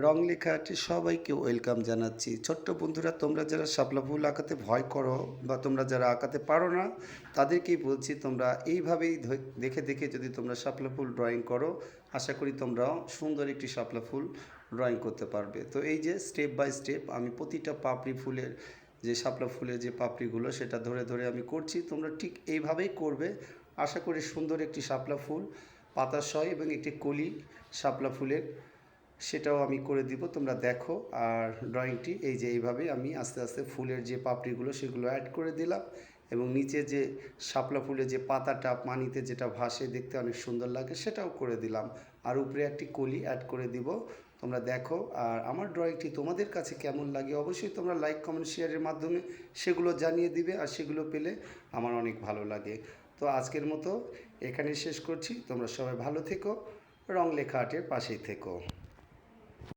রং লেখাটি সবাইকে ওয়েলকাম জানাচ্ছি। ছোট্ট বন্ধুরা, তোমরা যারা শাপলা ফুল আঁকাতে ভয় করো বা তোমরা যারা আঁকাতে পারো না, তাদেরকেই বলছি তোমরা এইভাবেই দেখে দেখে যদি তোমরা শাপলা ফুল ড্রয়িং করো, আশা করি তোমরাও সুন্দর একটি শাপলা ফুল ড্রয়িং করতে পারবে। তো এই যে স্টেপ বাই স্টেপ আমি প্রতিটা পাপড়ি ফুলের যে শাপলা ফুলের যে পাপড়িগুলো, সেটা ধরে ধরে আমি করছি। তোমরা ঠিক এইভাবেই করবে। আশা করি সুন্দর একটি শাপলা ফুল, পাতাশয় এবং একটি কলি শাপলা ফুলের সেটাও আমি করে দিব, তোমরা দেখো। আর ড্রয়িংটি এই যে এইভাবে আমি আস্তে আস্তে ফুলের যে পাপড়িগুলো, সেগুলো অ্যাড করে দিলাম এবং নিচে যে শাপলা ফুলের যে পাতাটা পানিতে যেটা ভাসে, দেখতে অনেক সুন্দর লাগে, সেটাও করে দিলাম। আর উপরে একটি কলি অ্যাড করে দিব, তোমরা দেখো। আর আমার ড্রয়িংটি তোমাদের কাছে কেমন লাগে, অবশ্যই তোমরা লাইক কমেন্ট শেয়ারের মাধ্যমে সেগুলো জানিয়ে দিবে, আর সেগুলো পেলে আমার অনেক ভালো লাগে। তো আজকের মতো এখানে শেষ করছি, তোমরা সবাই ভালো থেকো, রং লেখা আর্টের পাশেই থেকো।